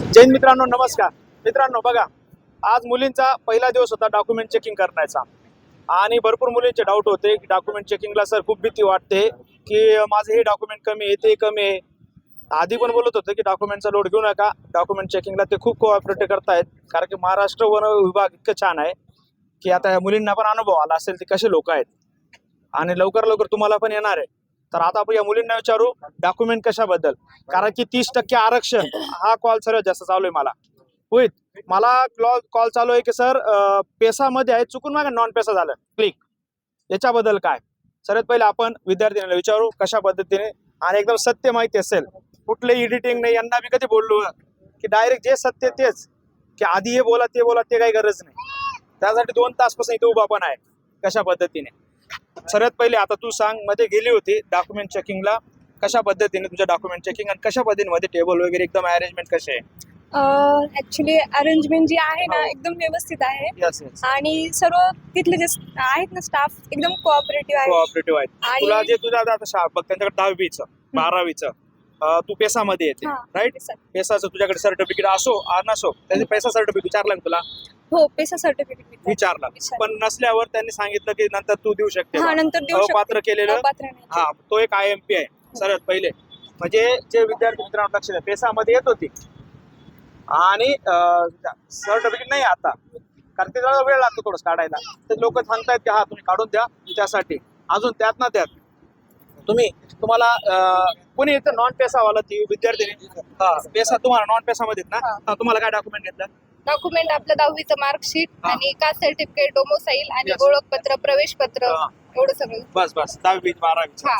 जैन मित्रांनो नमस्कार. मित्रांनो बघा आज मुलींचा पहिला दिवस होता डॉक्युमेंट चेकिंग करण्याचा. आणि भरपूर मुलींचे डाऊट होते की डॉक्युमेंट चेकिंगला सर खूप भीती वाटते की माझं हे डॉक्युमेंट कमी आहे ते कमी आहे. आधी पण बोलत होतं की डॉक्युमेंटचा लोड घेऊ नका. डॉक्युमेंट चेकिंगला ते खूप कोऑपरेट करतायत कारण की महाराष्ट्र वन विभाग इतकं छान आहे की आता या मुलींना पण अनुभव आला असेल ते कसे लोक आहेत. आणि लवकर लवकर तुम्हाला पण येणार आहे. तर आता आपण या मुलींना विचारू डॉक्युमेंट कशाबद्दल? कारण की तीस टक्के आरक्षण हा कॉल सर्वात जास्त चालू आहे मला. होईल मला कॉल चालू आहे की सर पेसामध्ये आहे चुकून मागे नॉन पेसा झालं. क्लिक याच्याबद्दल काय? सर्वात पहिले आपण विद्यार्थ्यांना विचारू कशा पद्धतीने आणि एकदम सत्य माहिती असेल. कुठले एडिटिंग नाही. यांना मी कधी बोललो की डायरेक्ट जे सत्य तेच. की आधी हे बोला ते बोला ते काही गरज नाही. त्यासाठी दोन तासपासून इथे उभा पण आहे कशा पद्धतीने. सर्वात पहिले आता तू सांगमध्ये गेली होती डॉक्युमेंट चेकिंगला कशा पद्धतीने तुझ्या डॉक्युमेंट चेकिंग आणि कशा पद्धतीने मध्ये टेबल वगैरे एकदम अरेंजमेंट कसे आहे? ऍक्च्युली अरेंजमेंट जी आहे ना हो. एकदम व्यवस्थित आहे. यस यस आणि सर्व तिथले जे आहेत ना स्टाफ एकदम कोऑपरेटिव्ह आहे कोऑपरेटिव्ह आहेत. आणि- तुला जे तुझा आता शा- बघ त्यांच्याकडे दहावीचं बारावीचं अं, तू पेसामध्ये येते हा, राईट पेसा. पेसाचं तुझ्याकडे सर्टिफिकेट असो आ नसो त्याचे पैसा सर्टिफिकेट विचारलं ना तुला? हो पेसा सर्टिफिकेट विचारलं. विचारलं. पण नसल्यावर त्यांनी सांगितलं की नंतर तू देऊ शकते हा बा. नंतर देऊ अपात्र शकते. केलेलं. अपात्र नाही. हा तो एक आय एम पी आहे. सर्वात पहिले. म्हणजे जे विद्यार्थी मित्रांनो लक्ष द्या. पेसामध्ये येत होती. आणि सर्टिफिकेट नाही आता. कारण ते जरा वेळ लागतो थोडं काढायला. तर लोक सांगतायत की हा तुम्ही काढून द्या त्यासाठी अजून त्यात ना त्यात. तुम्ही तुम्हाला अं, कोणी येतं नॉन पेसावाला ती विद्यार्थी पेसा तुम्हाला नॉन पेसामध्ये ना. हा, तुम्हाला काय डॉक्युमेंट घेतलं? डॉक्युमेंट आपलं दहावीचं मार्कशीट हा. आणि कास्ट सर्टिफिकेट डोमोसाईल आणि Yes. ओळखपत्र प्रवेश पत्र हा. एवढं सगळं बस बस दहावी बारावी हा.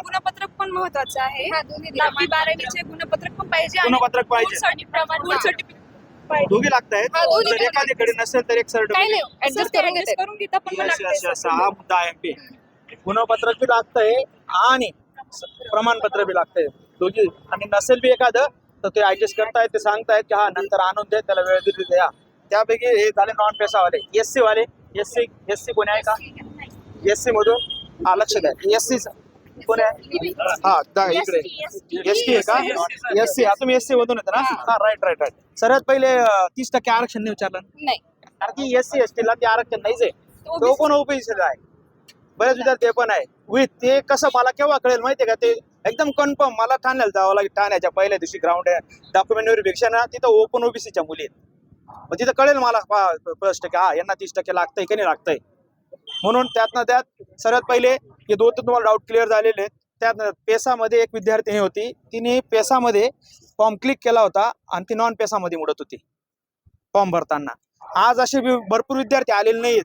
गुणपत्रक पण महत्वाचं आहे दहावी बारावीचे गुणपत्रक पण पाहिजे आणि गुणपत्रक पाहिजे. certificate पाहिजे. दोघी लागत आहेत हा, दोन्ही जर पण. नसेल तर एक काही सर्टिफिकेट ऍडजस्ट करून करून घेता पण मला. हा मुद्दा आहे गुणपत्रक बी लागतंय आणि स- प्रमाणपत्र बी लागतंय दोघी आणि नसेल बी एखादं तर ते ऍडजस्ट करतायत ते सांगतायत की हा नंतर आणून दे त्याला वेळ दिली द्या. त्यापैकी हे झाले नॉन पेसावाले एस सी वाले एस सी एस सी कोणी आहे का? एस सी मधून? हा लक्ष द्या. एस सी कोण आहे? हा दा- इकडे. एस टी आहे का? एस सी हा तुम्ही एस सी मधून येता ना? हा राईट राईट राईट सर्वात पहिले तीस टक्के आरक्षण नाही विचारलं. नाही. कारण की एस सी एस टीला ते आरक्षण नाहीच आहे. तो. पण ओबीसी आहे? बरेच विद्यार्थी पण आहे. विथ ते कसं मला केव्हा कळेल माहितीये का? ते एकदम कन्फर्म मला ठाण्याला जावं लागेल. ठाण्याच्या पहिल्या दिवशी ग्राउंड आहे. डॉक्युमेंट व्हेरिफिकेशन तिथं ओपन ओबीसीच्या मुली आहेत. मग तिथं कळेल मला फर्स्ट टक्के हा यांना तीस टक्के लागतंय की नाही लागतंय? म्हणून त्यातनं त्यात सर्वात पहिले हे दोन तुम्हाला डाऊट क्लिअर झालेले आहेत. त्यात पेसामध्ये एक विद्यार्थिनी होती. तिने पेसामध्ये फॉर्म क्लिक केला होता आणि ती नॉन पेसामध्ये मोडत होती. फॉर्म भरताना. आज असे भरपूर विद्यार्थी आलेले नाहीत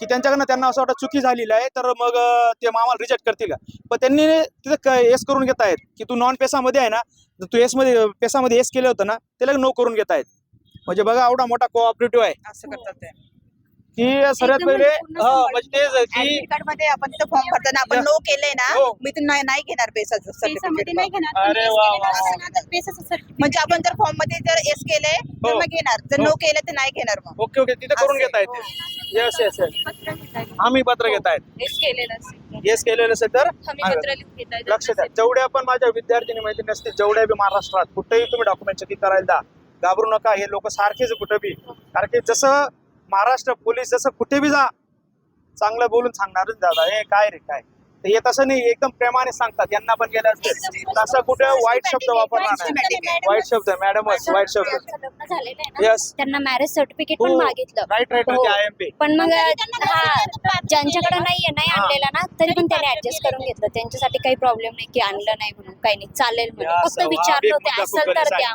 की त्यांच्याकडनं त्यांना असं वाटतं चुकी झालेली आहे तर मग ते आम्हाला रिजेक्ट करतील. का पण त्यांनी तिथं एस करून घेत आहेत की तू नॉन पेसामध्ये आहे ना तू एसमध्ये पेसामध्ये एस केलं होतं ना त्याला नो करून घेत आहेत. म्हणजे बघा एवढा मोठा कोऑपरेटिव्ह आहे. असं करतात की सर्वात पहिले हा म्हणजे तेच आहे की ऍडमिट कार्डमध्ये आपण तिथं फॉर्म भरताना आपण. नो केलंय ना हो. मी तर नाही नाही घेणार सर्टिफिकेट अरे वा, वा, certificate म्हणजे आपण जर फॉर्ममध्ये जर एस केलंय तर हो. मग घेणार. जर हो. नो केलं तर नाही घेणार मग. Okay okay. तिथे करून घेता. येते येस येस येस. आम्ही पत्र घेत आहेत Yes केलेलं असेल. येस केलेलं असेल तर? हमी पत्र लिहून घेता येईल. लक्ष द्या. जेवढ्या पण माझ्या विद्यार्थिनी माहिती नसतील जेवढ्या बी महाराष्ट्रात कुठेही तुम्ही डॉक्युमेंट चेकिंग करायला द्या घाबरू नका. हे लोक सारखेच कुठं बी. कारण की जसं महाराष्ट्र पोलीस जसं कुठे बी जा चांगलं बोलून सांगणारच दादा. हे काय रे काय? तर हे तसं नाही एकदम प्रेमाने सांगतात. यांना पण गेलं असते. तसं कुठे वाईट शब्द वापरणार नाही. वाईट शब्द मॅडमच वाईट शब्द. ज्यांचं लग्न झालेलं आहे ना? येस त्यांना मॅरेज सर्टिफिकेट पण मागितलं. राईट राईट हो. आय एम पी पण मग हा ज्यांच्याकडे नाहीये नाही हा. आणलेला ना तरी पण त्याने ऍडजस्ट करून घेतलं. त्यांच्यासाठी काही प्रॉब्लेम नाही की आणलं नाही म्हणून काही नाही चालेल म्हणून. या फक्त विचारलं होते मुद्दा असेल तर द्या.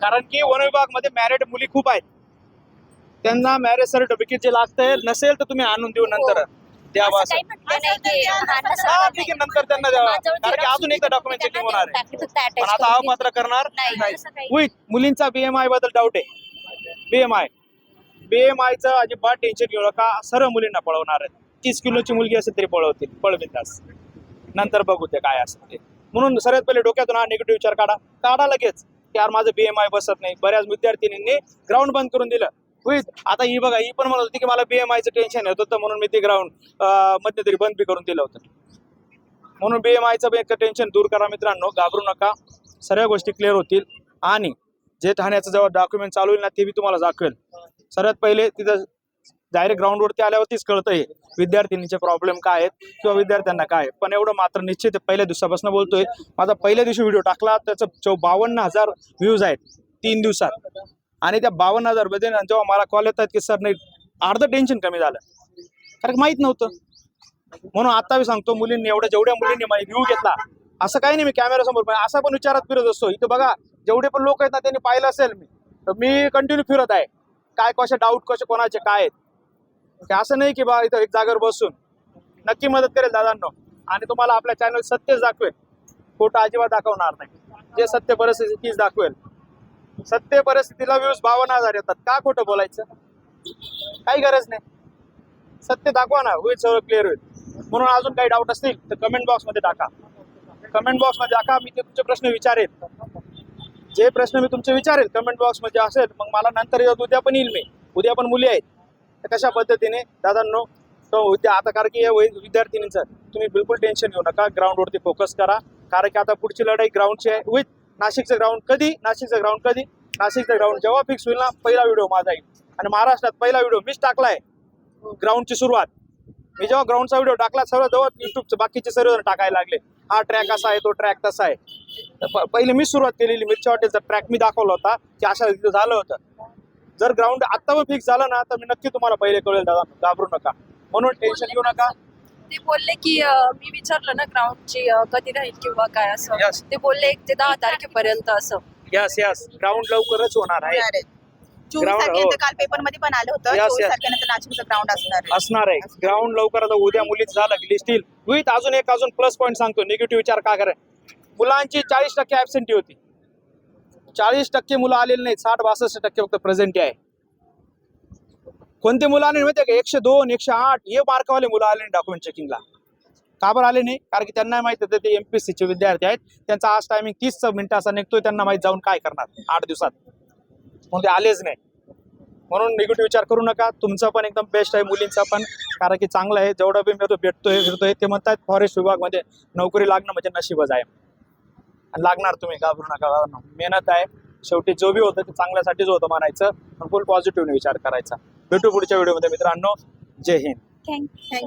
कारण की वन विभागमध्ये मॅरिड मुली खूप आहेत. त्यांना मॅरेज सर्टिफिकेट जे लागतंय नसेल तर तुम्ही आणून देऊ नंतर. द्यावा असं हा, तसं हा नाही. ठीक आहे नंतर त्यांना द्यावा कारण की अजून एकदा डॉक्युमेंट चेकिंग होणार आहे. पण आता करून अवपात्र करणार नाही, तसं काही मुलींचा बीएमआयबद्दल डाऊट आहे. बीएमआय बीएमआयचं अजिबात टेन्शन घेऊ नका. सर्व मुलींना पळवणार आहे. तीस किलोची मुलगी असेल तरी पळवतील. पळवितास नंतर बघू ते काय असेल ते. म्हणून सर्वात पहिले डोक्यातून हा निगेटिव्ह विचार काढा. काढा लगेच. की यार माझं बीएमआय बसत नाही. बऱ्याच विद्यार्थिनींनी ग्राउंड बंद करून दिलं. विथ आता ही बघा ही पण म्हणत होती की मला बीएमआयचं टेन्शन येत होतं म्हणून मी ते ग्राउंड मध्यंतरी बंद बी करून दिलं होतं. म्हणून बीएमआयचं टेन्शन दूर करा मित्रांनो घाबरू नका. सर्व गोष्टी क्लिअर होतील. आणि जे ठाण्याचं जेव्हा डॉक्युमेंट चालू होईल ना ते मी तुम्हाला दाखवेल. सर्वात पहिले तिथं डायरेक्ट ग्राउंडवरती आल्यावरतीच कळतंय विद्यार्थिनीचे प्रॉब्लेम काय आहेत किंवा विद्यार्थ्यांना काय पण एवढं मात्र निश्चित पहिल्या दिवसापासून बोलतोय. माझा पहिल्या दिवशी व्हिडिओ टाकला त्याचं चौ बावन्न हजार व्ह्यूज आहेत तीन दिवसात. आणि त्या बावन्न हजारमध्ये ना जेव्हा मला कॉल येतात की सर नाही अर्धं टेन्शन कमी झालं. कारण माहीत नव्हतं. म्हणून आता मी सांगतो मुलींनी एवढ्या जेवढ्या मुलींनी माझी व्ह्यू घेतला असं काही नाही मी कॅमेरा समोर पण असा पण विचारात फिरत असतो. इथं बघा जेवढे पण लोक आहेत ना त्यांनी पाहिलं असेल मी तर मी कंटिन्यू फिरत आहे. काय कसे डाऊट कसे कोणाचे काय आहेत? असं नाही की बा इथं एक जागेवर बसून. नक्की मदत करेल दादांनो. आणि तुम्हाला आपल्या चॅनल सत्यच दाखवेल. खोटं अजिबात दाखवणार नाही. जे सत्य परिस्थिती तीच दाखवेल. सत्य परिस्थितीला व्ह्यूज बावन्न हजार येतात. का खोटं बोलायचं? काही गरज नाही. सत्य दाखवा ना. होईल सगळं क्लिअर होईल म्हणून अजून काही डाऊट असतील तर कमेंट बॉक्समध्ये टाका. कमेंट बॉक्समध्ये टाका मी ते तुमचे प्रश्न विचारेल. जे प्रश्न मी तुमचे विचारेल कमेंट बॉक्समध्ये असेल मग मला नंतर उद्या पण येईल मी. उद्या पण मुली आहेत. तर कशा पद्धतीने? दादांनो तो उद्या आता कारण की या वै- विद्यार्थिनींचं तुम्ही बिलकुल टेन्शन घेऊ नका. ग्राउंडवरती फोकस करा. कारण की आता पुढची लढाई ग्राउंडची आहे विथ नाशिकचं ग्राउंड कधी? नाशिकचं ग्राउंड कधी? नाशिकचं ग्राउंड जेव्हा फिक्स होईल ना पहिला व्हिडिओ माझा येईल आणि महाराष्ट्रात पहिला व्हिडिओ मीच टाकलाय. ग्राउंडची सुरुवात. मी जेव्हा ग्राउंडचा व्हिडिओ टाकला सर्व जवळ युट्यूबचे बाकीचे सर्वजण टाकायला लागले. हा ट्रॅक असा आहे तो ट्रॅक तसा आहे. पहिले मी सुरुवात केलेली. मिरच्या हॉटेलचा ट्रॅक मी दाखवला होता की अशा रीतीचं झालं होतं. जर ग्राउंड आता पण फिक्स झालं ना तर मी नक्की तुम्हाला पहिले कळेल दादा. घाबरू नका. म्हणून टेन्शन घेऊ नका. ते बोलले की अं, मी विचारलं ना ग्राउंडची अं, कधी राहील किंवा काय असं. ते बोलले एक ते दहा तारखेपर्यंत असं. यस यस ग्राउंड लवकरच होणार आहे. होणार आहे. चोवीस Ground, तारखेनंतर हो. काल पेपरमध्ये पण आलं होतं. Yes, चोवीस yes. तारखेनंतर नाशिकचं ग्राउंड असणार आहे. असणार आहे. ग्राउंड लवकर आता उद्या मुलीच झालं की लिस्टील विथ अजून एक अजून प्लस पॉईंट सांगतो. निगेटिव्ह विचार का करा मुलांची चाळीस टक्के ऍबसेंटी होती. चाळीस टक्के मुलं आलेली नाहीत. साठ बासष्ट टक्के फक्त प्रेझेंटी आहे. कोणते मुलं आले आहे का? एकशे दोन एकशे आठ हे मार्कवाले मुलं आले डॉक्युमेंट चेकिंगला का बरं आले नाही? कारण की त्यांना माहिती होतं ते एम एमपीएससी सीचे विद्यार्थी आहेत. त्यांचा आज टायमिंग तीस मिनिटाचा निघतोय त्यांना माहीत जाऊन काय करणार आठ दिवसात. म्हणून ते आलेच नाही. म्हणून निगेटिव्ह विचार करू नका. तुमचं पण एकदम बेस्ट आहे मुलींचा पण. कारण की चांगलं आहे. जेवढं बी मी भेटतोय फिरतोय ते म्हणतात फॉरेस्ट विभागमध्ये नोकरी लागणं म्हणजे नशीबच आहे. आणि लागणार तुम्ही घाबरू नका घाबरू नका. मेहनत आहे. शेवटी जो बी होतं ते चांगल्यासाठीच होतं म्हणायचं. पण फुल पॉझिटिव्हने विचार करायचा. भेटू पुढच्या व्हिडिओमध्ये मित्रांनो. जय हिंद. थँक्यू